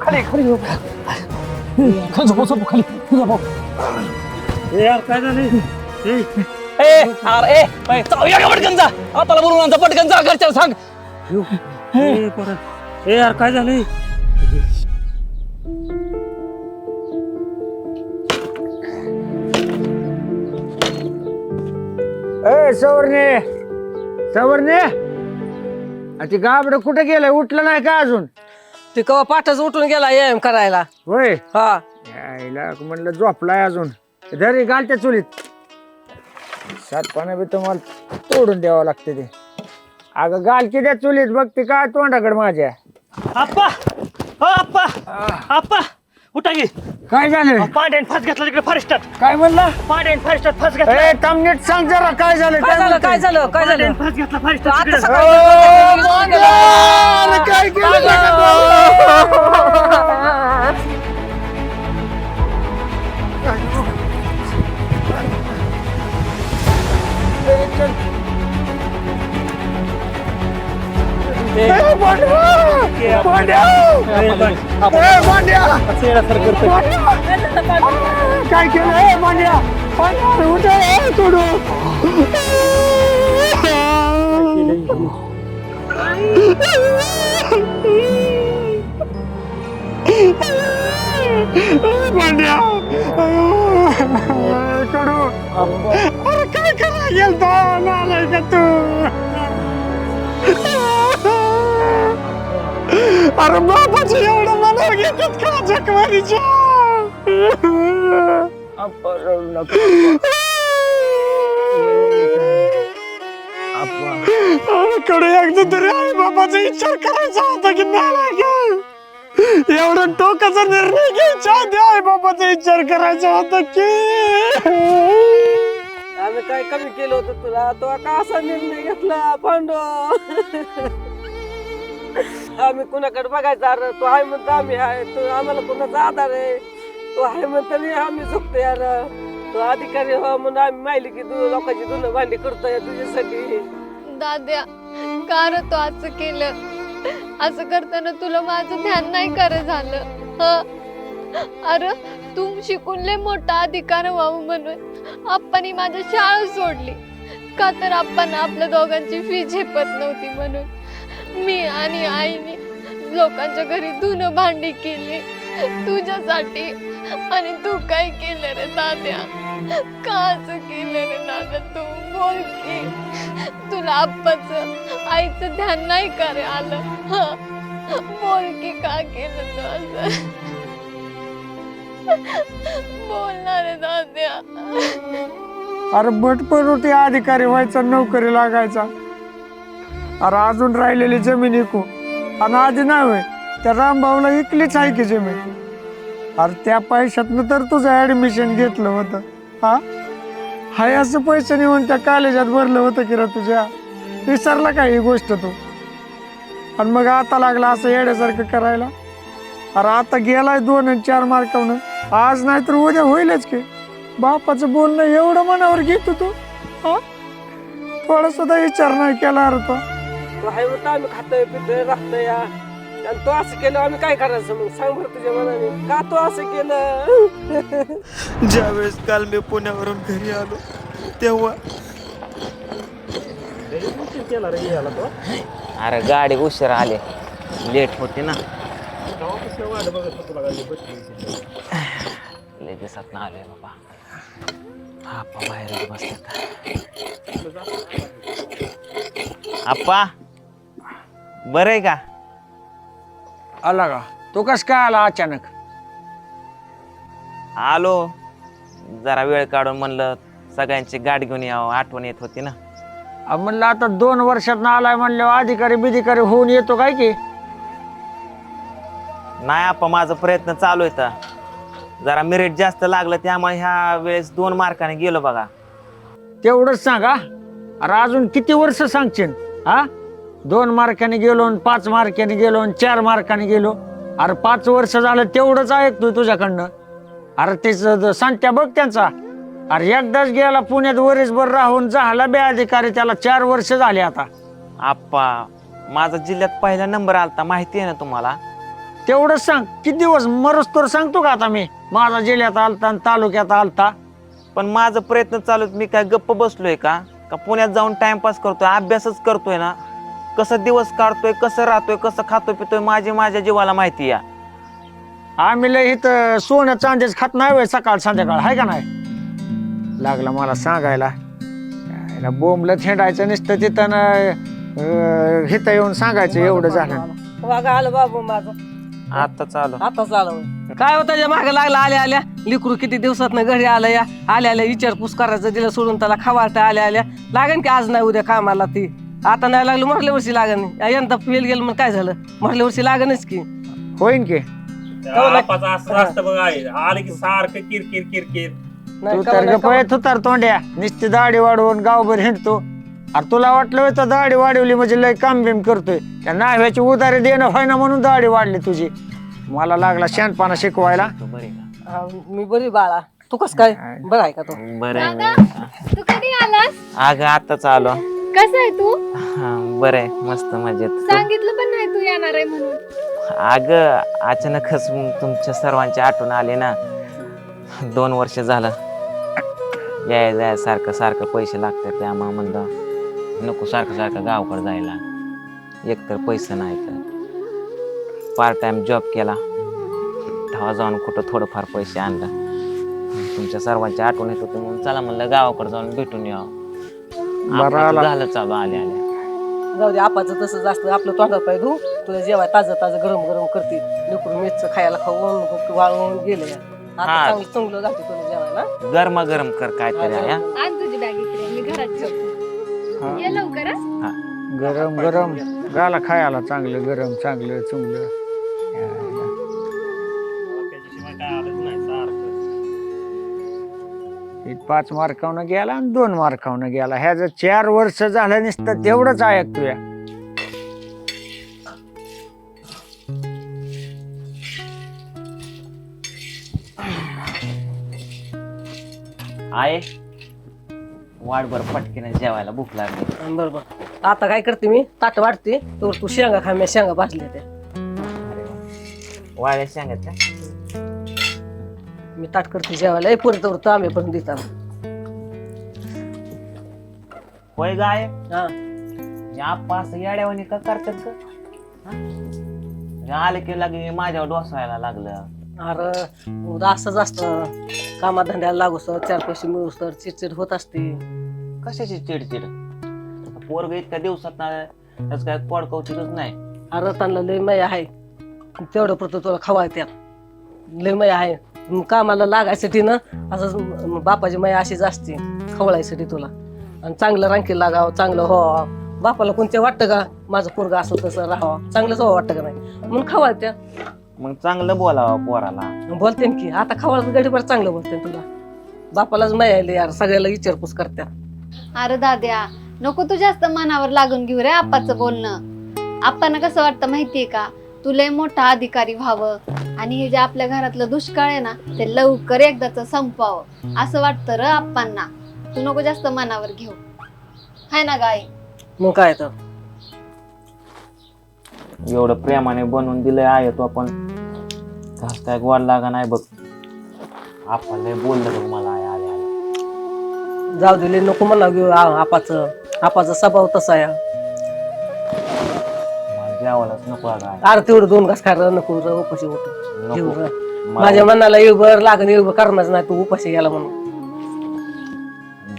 खाली खाली खाली. झोपव झोपव खाली झोपव ए यार काय झालं? ए, ए अरे ए का पटकन जा. आताला बोलून आणजा पटकन जा घरच्याला सांग. यो. ए, पोरा. ए यार काय झालंय ए सवर्णे. सवर्णे. ती गाबड कुठे गेलंय? उठलं नाही का अजून? ते कवा पाठच उठून गेला एम करायला? होय? हा. यायला म्हणलं झोपलाय अजून. घरी घालत्या चुलीत. सातपाना बी तुम्हाला तोडून द्यावं लागते ते. अगं गालची द्या चुलीत? बघ ते काय तोंडाकडे माझ्या. आप्पा! हो आप्पा! आप्पा! उठा गे काय झालं पांड्यान फास घातला तिकडे फॉरेस्टात काय म्हणलं? पांड्यान फॉरेस्टात फास घातला. ए थांब नीट सांग जरा काय झालं काय झालं काय झालं काय झालं? फास घातला फॉरेस्टात आता. सकाळी काय केलं? काय केलं मांड्या उठा सोडू मांड्या सोडू अरे काय करा गेलता नालाय का तू अरे बापाची एवढं मनावर घेतात का? जखमारीच्या कडे एकदा तरी आई बाबाचा विचार करायचा होता की नाही एवढं टोकाचा निर्णय घ्यायचा आधी आई बाबाचा विचार करायचा होता की. आम्ही काय कमी केलं होतं तुला? तो का असा निर्णय घेतला पांडव आम्ही कुणाकडे बघायचं? अरे तो आहे म्हणतो आम्ही आहे. तो आम्हाला कुणाचा आधार आहे? तो आहे म्हणतो नाही आम्ही झोपतो यार तो अधिकारी हो म्हणून आम्ही माहिली की तू लोकांची धुणं भांडी करतोय तुझ्यासाठी. दाद्या का रे तू असं केलं? असं करताना तुला माझं ध्यान नाही कर झालं? हं? अरे तू शिकून लय मोठा अधिकार व्हावं म्हणून आप्पानी माझी शाळा सोडली. का तर आपण आपल्या दोघांची फी झेपत नव्हती म्हणून. मी आणि आईने लोकांच्या घरी धुनं भांडी केली. तुझ्यासाठी आणि तू काय केलं रे दाद्या? का केलं रे दादा तू बोल की. तुला आप्पाच आईचं ध्यान नाही का रे आलं? हं? बोल की का केलं तू असं बोलणार रे दाद्या. अरे बटपण होती अधिकारी व्हायचा नोकरी लागायचा. अरे अजून राहिलेली जमीन इकू. आणि आधी नाही होय त्या रामभाऊला इकलीच आहे की जमीन. अरे त्या पैशातनं तर तुझं ऍडमिशन घेतलं होतं. हा? हाय असं पैसे नेऊन त्या कॉलेजात भरलं होतं की र तुझ्या? विसरला का ही गोष्ट तू? आणि मग आता लागला असं येड्यासारखं करायला? अरे आता गेलाय दोन आणि चार मार्कावनं. आज नाही तर उद्या होईलच की. बापाचं बोलणं एवढं मनावर घेतो तू? हा? थोडा सुद्धा विचार नाही केला अरे तो. तो आहे म्हणतो आम्ही खातोय पितोय राहतोय या. आणि तो असं केलं आम्ही काय करायचं मग? सांग बरं तुझ्या मनाने. का तो असं केलं? ज्यावेळेस काल मी पुण्यावरून घरी आलो तेव्हा केला रे याला तो. अरे गाडी उशीर आले. लेट होते ना. तेव्हापासून वाट बघत होतो तुला गाडी बसली. लय दिवसात ना आलोय बाबा. आप्पा बाहेर बसतात. आप्पा बरं आहे का? आला का? तो कस काय आला अचानक? आलो. जरा वेळ काढून म्हणलं सगळ्यांची गाडी घेऊन यावं आठवण येत होती ना. म्हणलं आता दोन वर्षात आलाय म्हणल्यावर अधिकारी बिधिकारी होऊन येतो काय की? नाही आप्पा माझा प्रयत्न चालू आहे तर. जरा मेरिट जास्त लागलं त्यामुळे ह्या वेळेस दोन मार्काने गेलो बघा. तेवढंच सांगा. अरे अजून किती वर्ष सांगशील? हा? दोन मार्काने गेलो आणि पाच मार्काने गेलो आणि चार मार्काने गेलो. अरे पाच वर्ष झालं तेवढंच ऐकतोय तुझ्याकडनं. अरे ते सांगत्या बघ त्यांचा. अरे एकदाच गेला पुण्यात वरीसभर राहून झाला बे अधिकारी त्याला चार वर्ष झाले आता. आप्पा माझा जिल्ह्यात पहिला नंबर आलता माहिती आहे ना तुम्हाला? तेवढंच सांग. किती दिवस मरस तर सांगतो का आता मी? माझा जिल्ह्यात आलता आणि तालुक्यात आलता. पण माझं प्रयत्न चालू आहेत. मी काय गप्प बसलोय का? का पुण्यात जाऊन टाइमपास करतोय अभ्यासच करतोय ना? कसं दिवस काढतोय कसं राहतोय कसं खातोय पितोय माझी माझ्या जीवाला माहिती या. आम्ही लय इथं सोनं चांदीच खात नाही होय सकाळ संध्याकाळ आहे का नाही? लागला मला सांगायला. यायला बोंबलं थेंडायचं नुसतं तिथं ना अं, हिथं येऊन सांगायचं एवढं झालं. वागा आलं बाबू माझं. आता चालू. आता चालू काय होतं त्याच्यामागे लागला? आल्या आल्या. लिकरू किती दिवसात घरी आलं या? आल्या आल्या. विचारपूस करायचं दिलं सोडून त्याला खावाटा आल्या आल्या. लागेल की आज नाही उद्या कामाला ती? आता नाही लागलं म्हटल्या वर्षी लागन. यंदा फेल गेलं मग काय झालं? म्हटल्या वर्षी लागणच की. होईन की. आपाचं असं असतं बघा आलं की सारखं किरकिर किरकिर नाही, तू कवा तर नाही, कवा- गपयत होतार तोंड्या. नुसती दाढी वाढवून गावभर हिंडतो. अरे तुला वाटलं होय तर दाढी वाढवली म्हणजे लय काम बिम करतोय. त्या नाव्याची उदारी देणं होय ना म्हणून दाढी वाढली तुझी. मला लागला शानपाना शिकवायला. हा, मी बरी बाळा. तू कस काय? बरं आहे का तू? बरं दादा तू कधी आलास? अगं आताच आलो. कसा आहे तू? हा बरं आहे मस्त मजेत. सांगितलं पण नाही तू येणार आहे म्हणून. अगं अचानकच तुमच्या सर्वांची आठवण आली ना. दोन वर्ष झालं. याय जाय सारखं सारखं पैसे लागतात त्यामुळे म्हणलं. नको सारखं सारखं गावाकडे जायला. एकतर पैसे नाही तर. पार्ट टाइम जॉब केला. तेव्हा जाऊन कुठं थोडंफार पैसे आणलं. तुमच्या सर्वांची आठवण येत होती म्हणून चला म्हणलं गावाकडे जाऊन भेटून यावं. बरं आपलं आला. झालं चालू आले आले. जाऊ दे आपाचं तसं जास्त आपलं तोंडात पाय धू. तुला जेवाय ताजं ताजं गरम गरम करते. लेकरू मिरचं खायला खाऊन भूक वाळवून गेले आता हा. चांगलं चांगलं घालते तुला जेवायला. गरमा गरम कर काहीतरी हा. आण तुझी बॅग इकडे मी घरात ठेवते. ये लवकर हा. गरम गरम. गाला खायला चांगलं गरम चांगलं चुंगलं. हे पाच मार्कावनं गेला आणि दोन मार्कावनं गेला. ह्याचं चार वर्ष झालं नुसतं तेवढंच ऐकतोय. आहे वाढभर पटकीने जेवायला भूक लागली. बरोबर. आता काय करते मी? ताट वाढते. तर तू शेंगा खा मी शेंगा भाजल्या त्या. वाळ्या सांगत का मी ताट करते जेवायला. पुढे तर तांबे पण देतात होय गाय? हा. या पास येड्यावानी का करतात का हा? हे आले की लगे माझ्यावर डोसायला लागलं. अरे मग असंच असतं कामाधंद्याला लागू सर चार पैसे मिळू तर चिडचिड होत असते. कशाची चिडचिड? पोरग इतक्या दिवसात ना त्याच काय कोडकवतीच नाही. अरे त्यांना लय मय आहे. तेवढं पुरतं तुला खवाय त्यात. लय मय आहे. कामाला लागायसाठी ना असं बापाची मय अशीच असते खवळायसाठी तुला. आणि चांगलं रांकी लागावं चांगलं हो बापाला कोणते वाटतं का? माझं पोरग असं तसं राहावं. चांगलंच हो वाटतं का नाही? म्हणून खवाय त्या मग चांगलं बोलावं पोराला. बोलते ना की आता खवायला गडीभर चांगलं बोलते तुला. बापालाच मय आले यार सगळ्याला विचारपूस करत्या. अरे दाद्या नको तू जास्त मनावर लागून घेऊ रे आप्पाचं बोलणं. आप्पांना कसं वाटतं माहितीये का? तू लय मोठा अधिकारी व्हावं. आणि हे जे आपल्या घरातलं दुष्काळ आहे ना ते लवकर एकदाच संपवावं. असं वाटतं र आप्पांना. तू नको जास्त मनावर घेऊ. हाय ना गाय मग काय तर? एवढं प्रेमाने बनवून दिलंय आहे तो आपण गोड लागा नाही बघ. आपण लय बोललं बघ मला आय आले आले जाऊ दिले नको आ- आपाचं. आपाचा स्वभाव तसा आहे. मला जेवायलाच नको काय अरे तेवढं दोन घास खायला नको र उपाशी होतो जेवू र. माझ्या मनाला येऊबर लागण येऊबर करणार नाही तू उपाशी गेला म्हणून.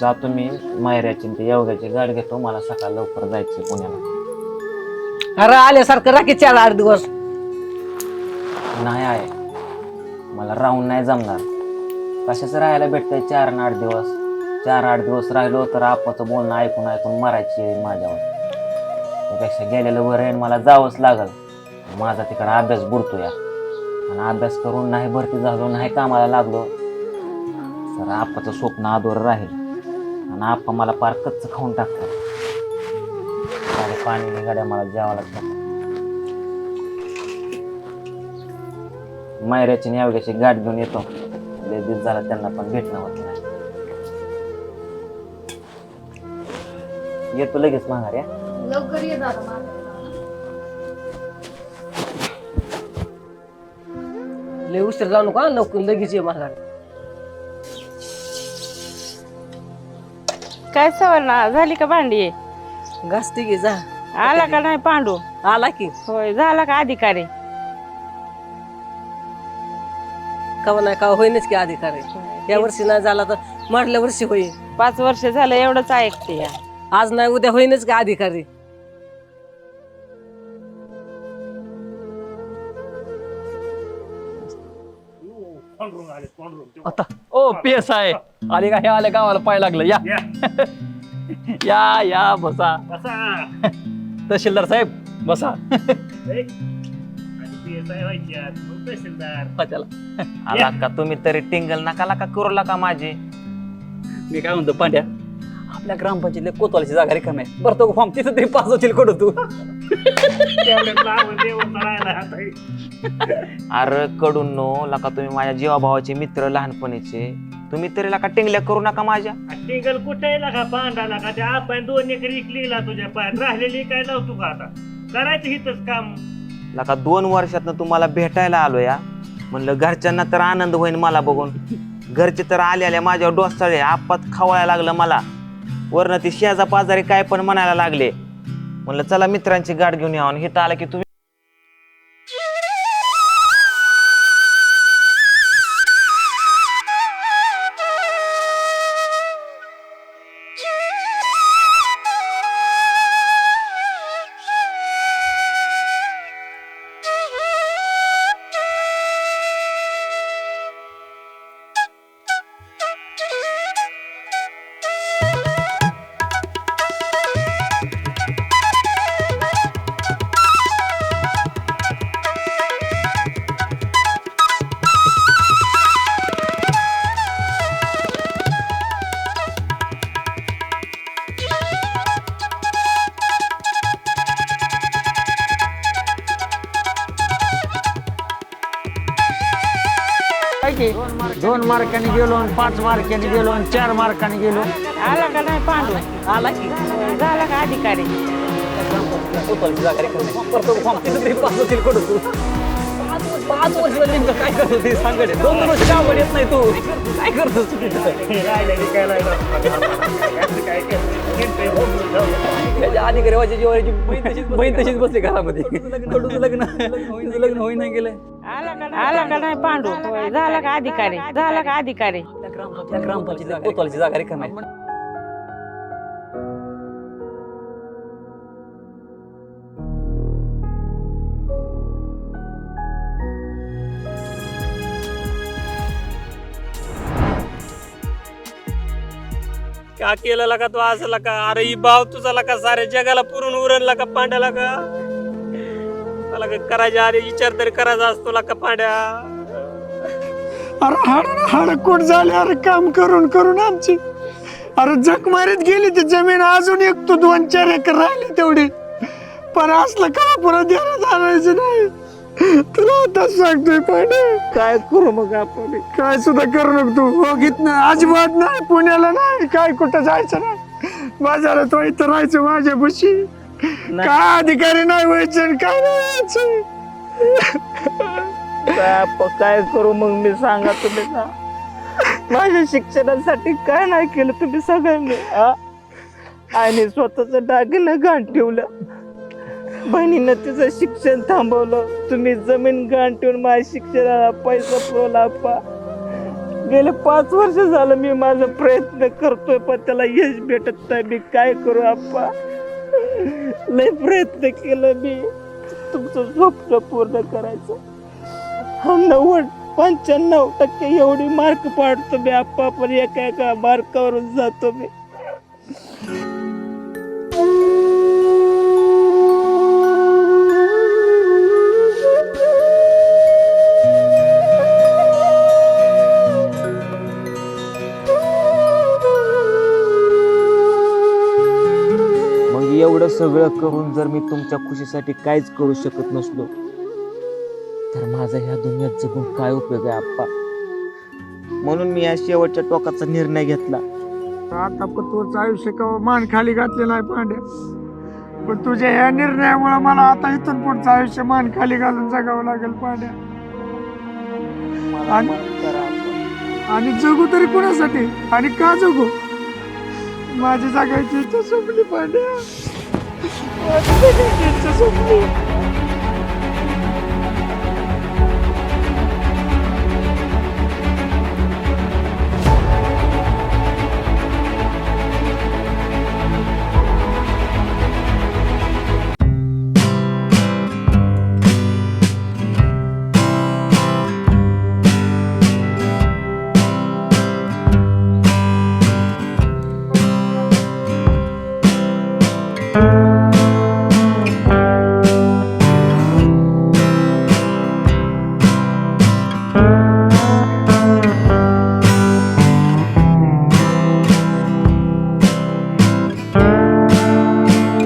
जातो मी मायऱ्याची ते येवग्याची गाडी घेतो मला सकाळ लवकर जायचं पुण्याला. अरे आल्यासारखं राखी चार आठ दिवस. नाही आहे. मला राहून नाही जमणार. कशाच राहायला भेटतंय चार आणि आठ दिवस? चार आठ दिवस राहिलो तर आपाचं बोलणं ऐकून ऐकून मरायची माझ्यावर. त्यापेक्षा गेलेलं वर आहे आणि मला जावंच लागल. माझा तिकडं अभ्यास बुडतो या. आणि अभ्यास करून नाही भरती झालो नाही कामाला लागलो तर आप्पाचं स्वप्न आदोर राहील. आणि आप्पा मला पार कच्च खाऊन टाकतात. आणि पाणी निघाड्या मला जेवायला लागतात मायऱ्याची आणि गाठ घेऊन येतो. लय दिवस झाला त्यांना पण भेटणं होत नाही. येतो लगेच माघार या लवकर ये दादा लय उशीर जाऊ नको लवकर लगेच ये मला. काय सवर्ण झाली का भांडी? घासते घे जा. आला का नाही पांडू? आला की. होय झाला का अधिकारी? कवा नाही का होईनच की अधिकारी. या वर्षी नाही झाला तर मागल्या वर्षी होईल. पाच वर्ष झालं एवढंच ऐकते या. आज नाही उद्या होईनच की अधिकारी. आता. ओ पी एस आय आले का? हे आले गावाला पाय लागलं. या. या. या बसा. तहसीलदार साहेब बसा. चला. आला का तुम्ही तरी टिंगल नका का करू का माझी? मी काय म्हणतो पांड्या आपल्या ग्रामपंचायतीला कोतवालीची जागा रिकामी आहे बरं तो फॉर्म तिथं तरी पास होतील कडू तू? अरे कडून नो लका तुम्ही माझ्या जीवाभावाचे मित्र लहानपणीचे. तुम्ही तरी लका टिंगल्या करू नका माझ्या. टिंगल कुठे लागा लागा त्या आपण दोन एकर इकलीला तुझ्या पायात. राहिलेली काय लावतो का आता. करायचं हिथंच काम. लका दोन वर्षातनं तुम्हाला भेटायला आलो या म्हणलं घरच्यांना तर आनंद होईल मला बघून. घरचे तर आले आले माझ्यावर डोसळे आपात खवळायला लागलं मला. वरनं ती शेजा पाजारी काय पण म्हणायला लागले. म्हणलं चला मित्रांची गाठ घेऊन यावं आणि हिथं आलं की तुम्ही मार्काने गेलो आणि पाच मार्काने गेलो आणि चार मार्काने गेलो. आला का नाही पांडू? आला की. झाला का अधिकारी? पाच- वर्ष झाली नेमकं काय करतो ते सांगडे दोन दोन वर्ष गावाकडे येत नाही तू. काय करतोस तू तिथं राहिलेली काय काय त्याच्या अधिकारी व्हायच्या जीवाची बहीण तशीच बहीण तशीच बसली घरामध्ये. कडूचं लग्न तिचं लग्न होईना गेलंय. आला का नाही? आला का नाही पांडू? झाला का अधिकारी? झाला का अधिकारी? त्या ग्रामपंचायतीला कोतवालीची जागा रिकामी आहे का केलं का तू असं का? अरे ही भाव तुझा का साऱ्या जगाला पुरून उरणला का पांड्याला का? मला का करायच्या अरे विचार तरी करायचा असतो का पांड्या? अरे हाड हाडकूट झाले? अरे काम करून करून आमची. अरे जग मारीत गेली ती जमीन अजून एक तू दोन चार एकर राहिली तेवढी. पण असलं का पुरा देण्यात आणायचं नाही? तुला आता सांगतोय पाहिजे काय करू मग आपण? काय सुद्धा करू नको तू. हो घेत नाही अजिबात नाही पुण्याला नाही काय कुठं जायचं नाही. बाजारात तो इथं राहायचं माझ्या बुशी काय अधिकारी नाही व्हायचं आणि काय नाही व्हायचं? काय करू मग मी सांगा तुम्ही ना. माझ्या शिक्षणासाठी काय नाही केलं तुम्ही सगळ्यांनी आ? आणि स्वतःच दागिनं घाण ठेवलं. बहिणीनं तिचं शिक्षण थांबवलं. तुम्ही जमीन घाण ठेवून माझ्या शिक्षणाला पैसा पुरवला अप्पा गेले पाच वर्ष झालं मी माझा प्रयत्न करतोय पण त्याला यश भेटत नाही. मी काय करू आप्पा? लय प्रयत्न केलं मी. तुमचं स्वप्न पूर्ण करायचं. हा नव्वद पंच्याण्णव टक्के एवढी मार्क पाडतो मी आप्पा पण एका एका मार्कावरून जातो मी. सगळं करून जर मी तुमच्या खुशीसाठी काहीच करू शकत नसलो तर माझा ह्या दुनियात जगून काय उपयोग आहे आप्पा? म्हणून मी या शेवटच्या टोकाचा निर्णय घेतला. आता पण तुझं आयुष्य कवा मान खाली घातलेलं आहे पांड्या. पण तुझ्या ह्या निर्णयामुळे मला आता इथून पुढचं आयुष्य मान खाली घालून जगावं लागेल पांड्या. आणि करा आणि जगू तरी कुणासाठी? आणि का जगू? माझी जगायची इच्छा संपली पांड्या. माझी जगायची इच्छा संपली